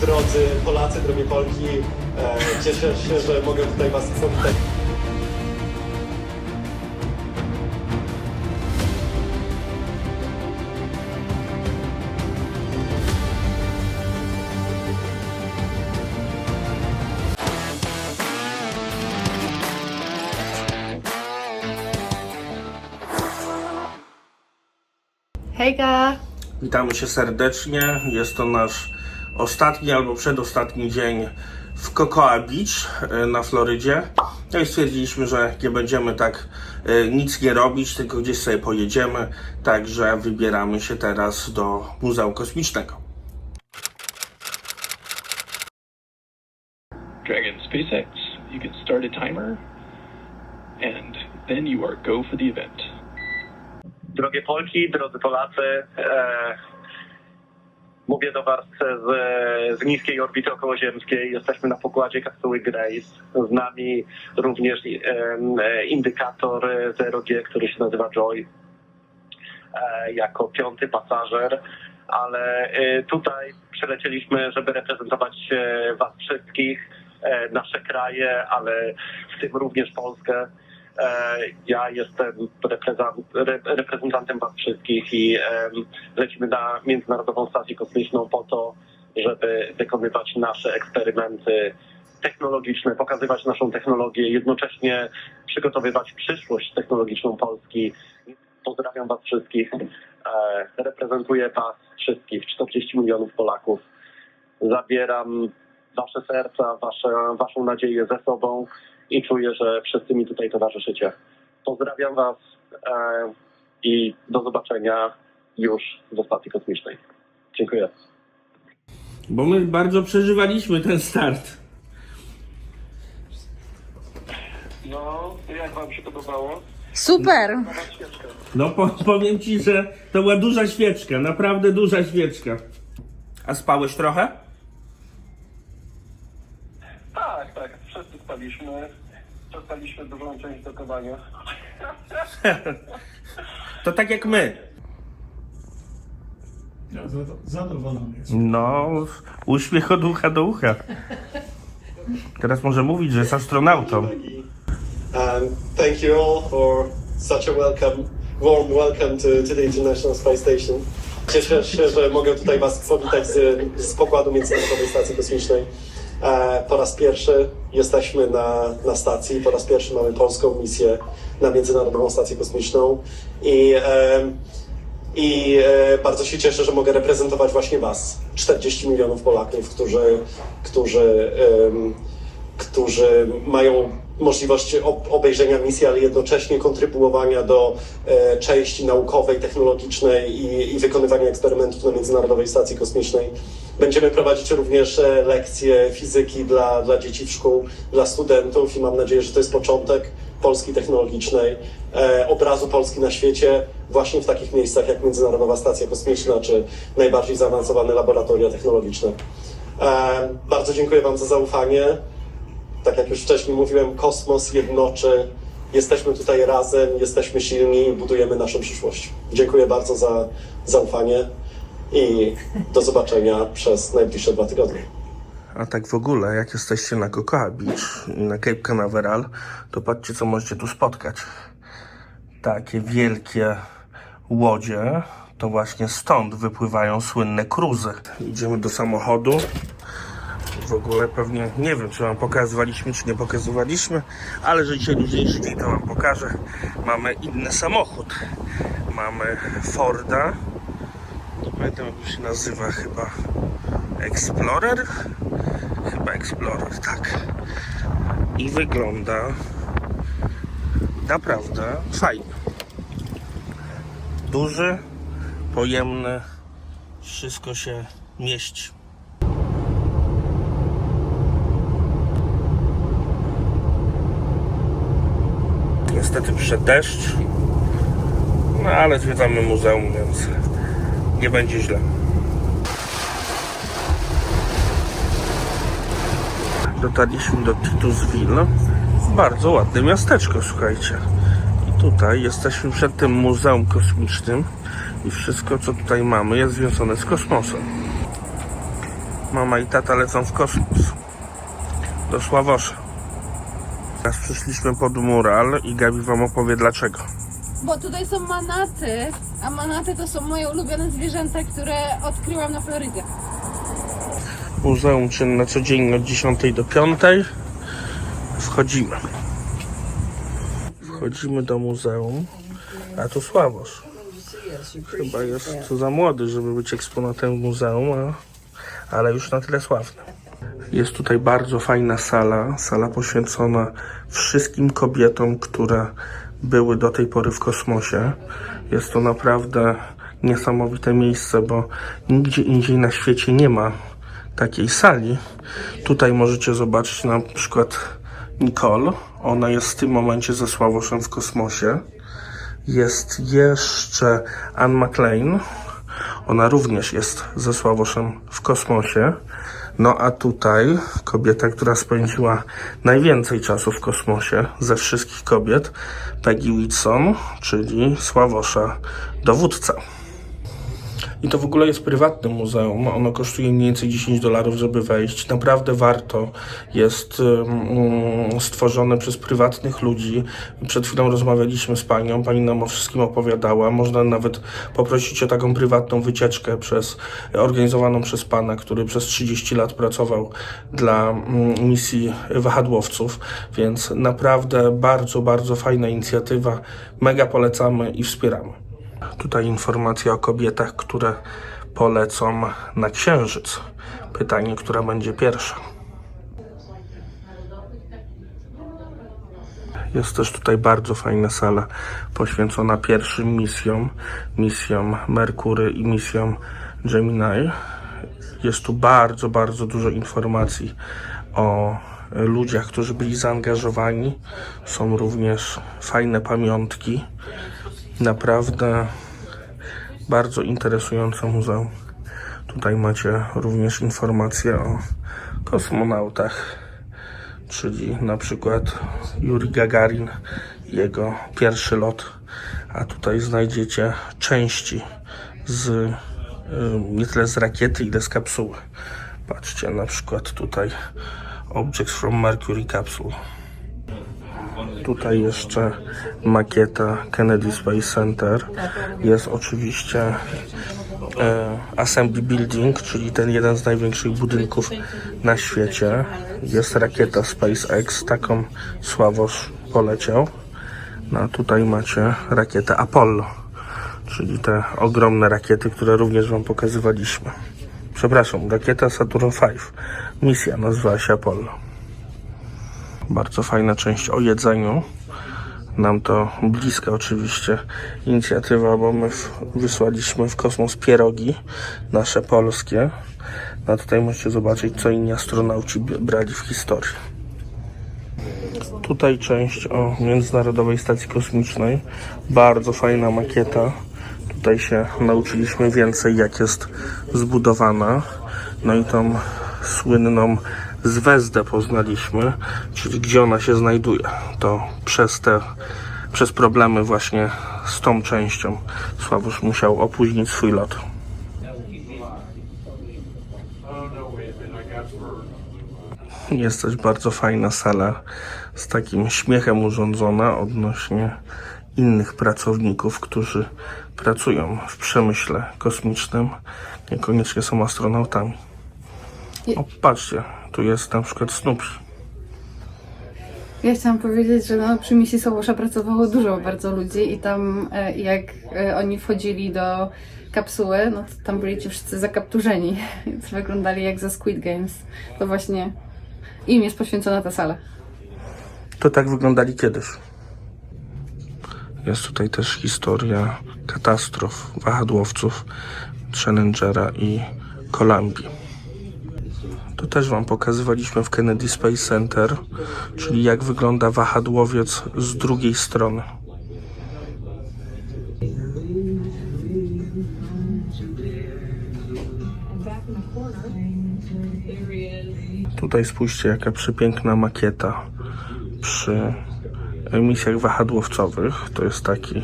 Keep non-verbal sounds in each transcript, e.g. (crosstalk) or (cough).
Drodzy Polacy, drogie Polki, e, cieszę się, że mogę tutaj Was powitać. Hejka! Witamy się serdecznie. Jest to nasz ostatni albo przedostatni dzień w Cocoa Beach e, na Florydzie. No i stwierdziliśmy, że nie będziemy tak e, nic nie robić, tylko gdzieś sobie pojedziemy. Także wybieramy się teraz do Muzeum Kosmicznego. Dragon SpaceX, you can start a timer, and then you are go for the event. Drogie Polki, drodzy Polacy, e, mówię do Was z, z niskiej orbity okołoziemskiej. Jesteśmy na pokładzie kapsuły Grace. Z nami również e, indykator Zero G, który się nazywa Joy, e, jako piąty pasażer. Ale e, tutaj przylecieliśmy, żeby reprezentować e, Was wszystkich, e, nasze kraje, ale w tym również Polskę. E, Ja jestem reprezent- re- reprezentantem Was wszystkich i lecimy na Międzynarodową Stację Kosmiczną po to, żeby wykonywać nasze eksperymenty technologiczne, pokazywać naszą technologię, jednocześnie przygotowywać przyszłość technologiczną Polski. Pozdrawiam Was wszystkich. E, Reprezentuję Was wszystkich, 40 milionów Polaków. Zabieram Wasze serca, wasze, Waszą nadzieję ze sobą i czuję, że wszyscy mi tutaj towarzyszycie. Pozdrawiam Was e, i do zobaczenia już w stacji kosmicznej. Dziękuję. Bo my bardzo przeżywaliśmy ten start. No, jak Wam się podobało? Super! No po, powiem Ci, że to była duża świeczka, naprawdę duża świeczka. A spałeś trochę? Wszyscy spaliśmy. Przestaliśmy dużą część dokowania. (laughs) To tak jak my. Ja zado- zadowolony jest. No, uśmiech od ucha do ucha. Teraz może mówić, że jest astronautą. And thank you all for such a welcome, warm welcome to, to the International Space Station. Cieszę się, że mogę tutaj Was powitać z, z pokładu Międzynarodowej Stacji Kosmicznej. E, po raz pierwszy jesteśmy na, na stacji, po raz pierwszy mamy polską misję na Międzynarodową Stację Kosmiczną i, i e, bardzo się cieszę, że mogę reprezentować właśnie Was, 40 milionów Polaków, którzy, którzy którzy mają możliwość ob- obejrzenia misji, ale jednocześnie kontrybuowania do e, części naukowej, technologicznej i, i wykonywania eksperymentów na Międzynarodowej Stacji Kosmicznej. Będziemy prowadzić również e, lekcje fizyki dla, dla dzieci w szkół, dla studentów i mam nadzieję, że to jest początek Polski technologicznej, e, obrazu Polski na świecie, właśnie w takich miejscach jak Międzynarodowa Stacja Kosmiczna czy najbardziej zaawansowane laboratoria technologiczne. E, bardzo dziękuję Wam za zaufanie tak jak już wcześniej mówiłem, kosmos jednoczy. Jesteśmy tutaj razem, jesteśmy silni, budujemy naszą przyszłość. Dziękuję bardzo za zaufanie i do zobaczenia przez najbliższe dwa tygodnie. A tak w ogóle, jak jesteście na Cocoa Beach na Cape Canaveral, to patrzcie, co możecie tu spotkać. Takie wielkie łodzie, to właśnie stąd wypływają słynne cruzy. Idziemy do samochodu. W ogóle pewnie, nie wiem, czy wam pokazywaliśmy, czy nie pokazywaliśmy, ale że dzisiaj luźniejszy dzień, to wam pokażę. Mamy inny samochód. Mamy Forda. Pamiętam, jak się nazywa chyba. Explorer? Chyba Explorer, tak. I wygląda naprawdę fajnie. Duży, pojemny, wszystko się mieści. Niestety przyszedł deszcz, no ale zwiedzamy muzeum, więc nie będzie źle. dotarliśmy do Titusville. Bardzo ładne miasteczko, słuchajcie. I tutaj jesteśmy przed tym Muzeum Kosmicznym i wszystko, co tutaj mamy, jest związane z kosmosem. Mama i tata lecą w kosmos. Do Sławosza. Teraz przyszliśmy pod mural i Gabi wam opowie dlaczego. Bo tutaj są manaty, a manaty to są moje ulubione zwierzęta, które odkryłam na Florydzie. Muzeum czynne codziennie od 10 do 5. Wchodzimy. Wchodzimy do muzeum. A tu Sławosz. Chyba jest za młody, żeby być eksponatem muzeum, a, ale już na tyle sławny. Jest tutaj bardzo fajna sala, sala poświęcona wszystkim kobietom, które były do tej pory w kosmosie. Jest to naprawdę niesamowite miejsce, bo nigdzie indziej na świecie nie ma takiej sali. Tutaj możecie zobaczyć na przykład Nicole. Ona jest w tym momencie ze Sławoszem w kosmosie. Jest jeszcze Anne McLean. Ona również jest ze Sławoszem w kosmosie. No a tutaj kobieta, która spędziła najwięcej czasu w kosmosie ze wszystkich kobiet, Peggy Whitson, czyli Sławosza dowódca. I to w ogóle jest prywatne muzeum. Ono kosztuje mniej więcej 10 dolarów, żeby wejść. Naprawdę warto. Jest mm, stworzone przez prywatnych ludzi. Przed chwilą rozmawialiśmy z panią. Pani nam o wszystkim opowiadała. Można nawet poprosić o taką prywatną wycieczkę przez, organizowaną przez pana, który przez 30 lat pracował dla mm, misji wahadłowców. Więc naprawdę bardzo, bardzo fajna inicjatywa. Mega polecamy i wspieramy. Tutaj informacja o kobietach, które polecą na Księżyc. Pytanie, która będzie pierwsza. Jest też tutaj bardzo fajna sala poświęcona pierwszym misjom, misjom Merkury i misjom Gemini. Jest tu bardzo, bardzo dużo informacji o ludziach, którzy byli zaangażowani. Są również fajne pamiątki. Naprawdę bardzo interesujące muzeum. Tutaj macie również informacje o kosmonautach, czyli na przykład Yuri Gagarin, jego pierwszy lot, a tutaj znajdziecie części z y, nie tyle z rakiety, ile z kapsuły. Patrzcie, na przykład tutaj Objects from Mercury Capsule. Tutaj jeszcze makieta Kennedy Space Center. Jest oczywiście e, Assembly Building, czyli ten jeden z największych budynków na świecie. Jest rakieta SpaceX, taką Sławosz poleciał. No a tutaj macie rakietę Apollo, czyli te ogromne rakiety, które również Wam pokazywaliśmy. Przepraszam, rakieta Saturn V. Misja nazywała się Apollo. Bardzo fajna część o jedzeniu. Nam to bliska oczywiście inicjatywa, bo my w, wysłaliśmy w kosmos pierogi nasze polskie. No a tutaj możecie zobaczyć, co inni astronauci brali w historii. Tutaj część o Międzynarodowej Stacji Kosmicznej. Bardzo fajna makieta. Tutaj się nauczyliśmy więcej, jak jest zbudowana. No i tą słynną Zwezdę poznaliśmy, czyli gdzie ona się znajduje. To przez te, przez problemy właśnie z tą częścią Sławosz musiał opóźnić swój lot. Jest też bardzo fajna sala z takim śmiechem urządzona odnośnie innych pracowników, którzy pracują w przemyśle kosmicznym, niekoniecznie są astronautami. O, patrzcie, tu jest na przykład Snoopy. Ja chciałam powiedzieć, że no, przy misji Sołosza pracowało dużo bardzo ludzi i tam e, jak e, oni wchodzili do kapsuły, no to tam byli ci wszyscy zakapturzeni, (laughs) więc wyglądali jak ze Squid Games. To właśnie im jest poświęcona ta sala. To tak wyglądali kiedyś. Jest tutaj też historia katastrof wahadłowców Challengera i Columbii. To też Wam pokazywaliśmy w Kennedy Space Center, czyli jak wygląda wahadłowiec z drugiej strony. Tutaj spójrzcie, jaka przepiękna makieta przy misjach wahadłowcowych. To jest taki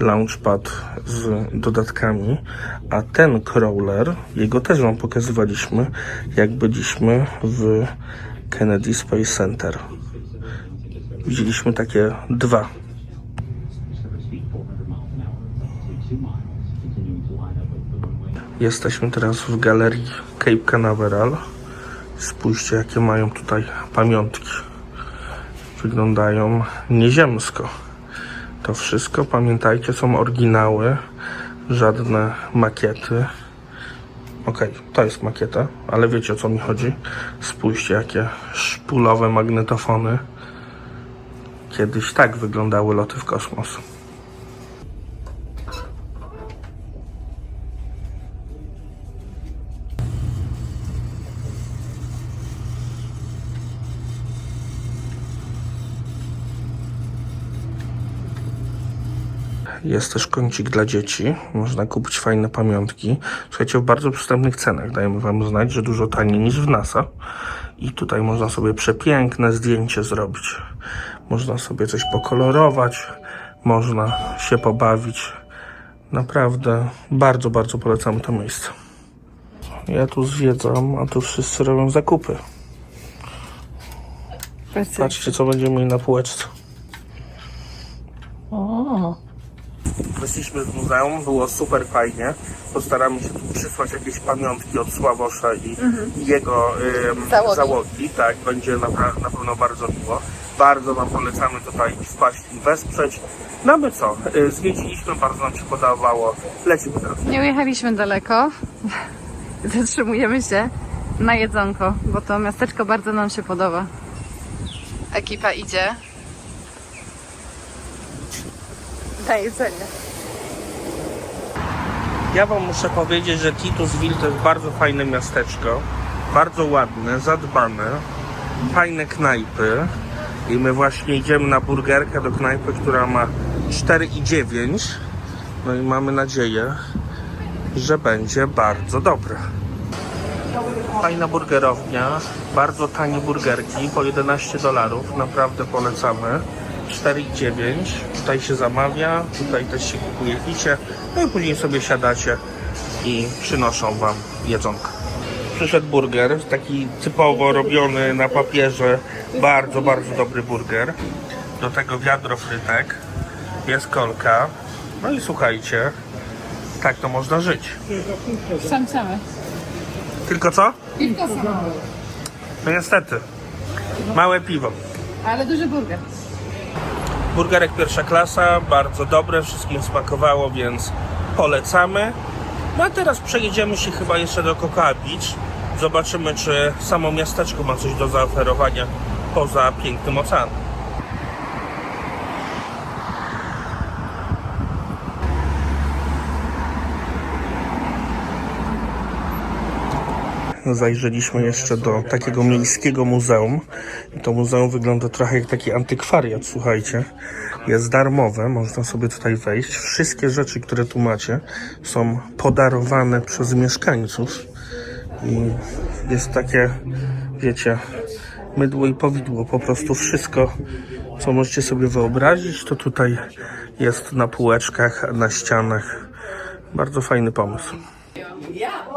launchpad z dodatkami, a ten crawler, jego też Wam pokazywaliśmy, jak byliśmy w Kennedy Space Center. Widzieliśmy takie dwa. Jesteśmy teraz w galerii Cape Canaveral. Spójrzcie, jakie mają tutaj pamiątki. Wyglądają nieziemsko. To wszystko, pamiętajcie, są oryginały, żadne makiety. Okej, to jest makieta, ale wiecie o co mi chodzi. Spójrzcie, jakie szpulowe magnetofony. Kiedyś tak wyglądały loty w kosmos. Jest też kącik dla dzieci. Można kupić fajne pamiątki. Słuchajcie, w bardzo przystępnych cenach. Dajemy Wam znać, że dużo taniej niż w NASA. I tutaj można sobie przepiękne zdjęcie zrobić. Można sobie coś pokolorować. Można się pobawić. Naprawdę bardzo, bardzo polecamy to miejsce. Ja tu zwiedzam, a tu wszyscy robią zakupy. Patrzcie, co będziemy mieli na półeczce. Wyszliśmy z muzeum, było super fajnie. Postaramy się tu przysłać jakieś pamiątki od Sławosza i i jego ym, Załogi. załogi. Tak, będzie napra- na pewno bardzo miło. Bardzo Wam polecamy tutaj wpaść i wesprzeć. No my co, y, zwiedziliśmy, bardzo nam się podobało. Lecimy teraz. Nie ujechaliśmy daleko. (laughs) Zatrzymujemy się na jedzonko, bo to miasteczko bardzo nam się podoba. Ekipa idzie. Na jedzenie. Ja Wam muszę powiedzieć, że Titusville to jest bardzo fajne miasteczko. Bardzo ładne, zadbane. Fajne knajpy. I my właśnie idziemy na burgerkę do knajpy, która ma 4,9. No i mamy nadzieję, że będzie bardzo dobra. Fajna burgerownia, bardzo tanie burgerki, po 11 dolarów, naprawdę polecamy. 4,9, tutaj się zamawia, tutaj też się kupuje picie, no i później sobie siadacie i przynoszą Wam jedzonko. Przyszedł burger, taki typowo robiony na papierze, bardzo, bardzo dobry burger. Do tego wiadro frytek, jest kolka, no i słuchajcie, tak to można żyć. Sam same. Tylko co? Piwko samo. No niestety. Małe piwo. Ale duży burger. Burgerek pierwsza klasa, bardzo dobre, wszystkim smakowało, więc polecamy. No a teraz przejedziemy się chyba jeszcze do Cocoa Beach. Zobaczymy, czy samo miasteczko ma coś do zaoferowania poza pięknym oceanem. Zajrzeliśmy jeszcze do takiego miejskiego muzeum. I to muzeum wygląda trochę jak taki antykwariat, słuchajcie. Jest darmowe, można sobie tutaj wejść. Wszystkie rzeczy, które tu macie, są podarowane przez mieszkańców. I jest takie, wiecie, mydło i powidło. Po prostu wszystko, co możecie sobie wyobrazić, to tutaj jest na półeczkach, na ścianach. Bardzo fajny pomysł. That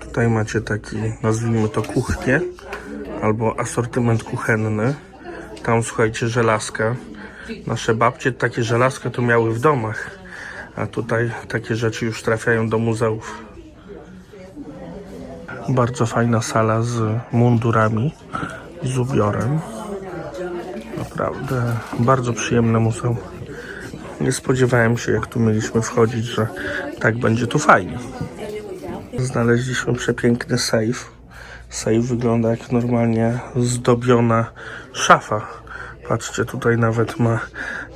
Tutaj macie taki, nazwijmy to kuchnię, albo asortyment kuchenny. Tam słuchajcie, żelazka. Nasze babcie takie żelazka to miały w domach, a tutaj takie rzeczy już trafiają do muzeów. Bardzo fajna sala z mundurami, z ubiorem. Naprawdę bardzo przyjemne muzeum. Nie spodziewałem się, jak tu mieliśmy wchodzić, że tak będzie tu fajnie. Znaleźliśmy przepiękny safe. Safe wygląda jak normalnie zdobiona szafa. Patrzcie, tutaj nawet ma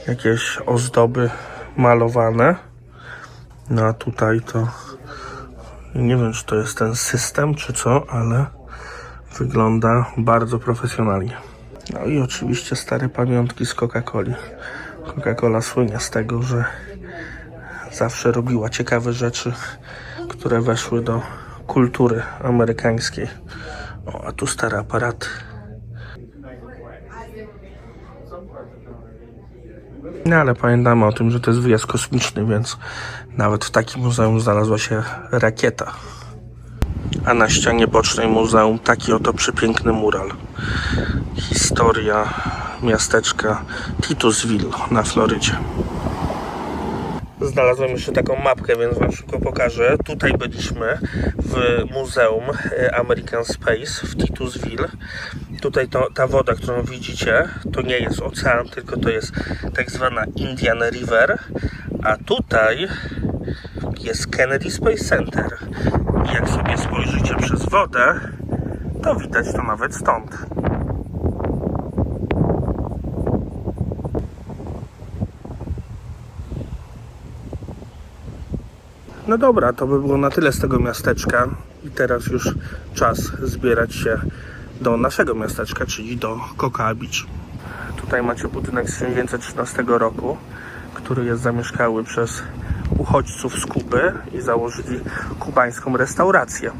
jakieś ozdoby malowane. No a tutaj to nie wiem, czy to jest ten system, czy co, ale wygląda bardzo profesjonalnie. No i oczywiście stare pamiątki z Coca-Coli. Coca-Cola słynie z tego, że zawsze robiła ciekawe rzeczy, które weszły do kultury amerykańskiej. O, a tu stare aparaty. No ale pamiętamy o tym, że to jest wyjazd kosmiczny, więc nawet w takim muzeum znalazła się rakieta. A na ścianie bocznej muzeum taki oto przepiękny mural. Historia miasteczka Titusville na Florydzie. Znalazłem jeszcze taką mapkę, więc Wam szybko pokażę. Tutaj byliśmy w Muzeum e, American Space w Titusville. Tutaj to, ta woda, którą widzicie, to nie jest ocean, tylko to jest tak zwana Indian River. A tutaj jest Kennedy Space Center. I jak sobie spojrzycie przez wodę, to widać to nawet stąd. No dobra, to by było na tyle z tego miasteczka. I teraz już czas zbierać się do naszego miasteczka, czyli do Beach. Tutaj macie budynek z 1913 roku, który jest zamieszkały przez uchodźców z Kuby i założyli kubańską restaurację.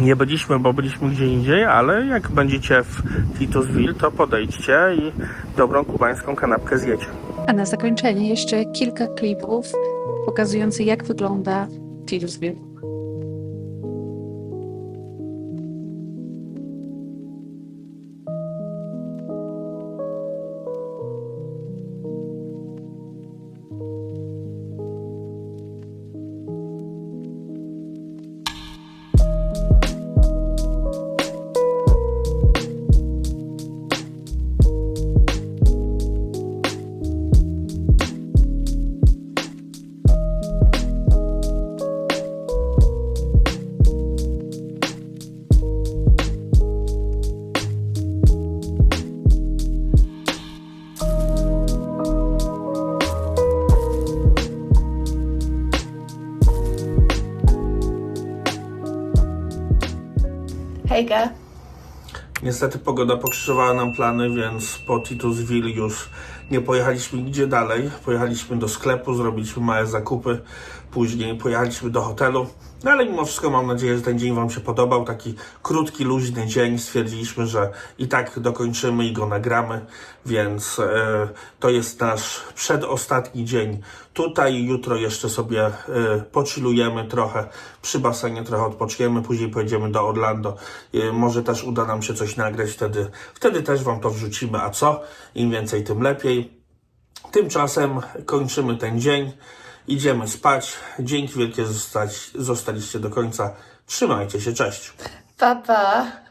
Nie byliśmy, bo byliśmy gdzie indziej, ale jak będziecie w Titusville, to podejdźcie i dobrą kubańską kanapkę zjecie. A na zakończenie jeszcze kilka klipów pokazujących, jak wygląda Titusville. Hejka! Niestety pogoda pokrzyżowała nam plany, więc po Titusville już nie pojechaliśmy nigdzie dalej. Pojechaliśmy do sklepu, zrobiliśmy małe zakupy, później pojechaliśmy do hotelu. No ale mimo wszystko mam nadzieję, że ten dzień Wam się podobał. Taki krótki, luźny dzień. Stwierdziliśmy, że i tak dokończymy i go nagramy, więc e, to jest nasz przedostatni dzień tutaj. Jutro jeszcze sobie e, pochillujemy trochę przy basenie, trochę odpoczniemy, później pojedziemy do Orlando. E, może też uda nam się coś nagrać wtedy. Wtedy też Wam to wrzucimy, a co? Im więcej, tym lepiej. Tymczasem kończymy ten dzień. Idziemy spać. Dzięki wielkie, zostać, zostaliście do końca. Trzymajcie się, cześć. Pa, pa!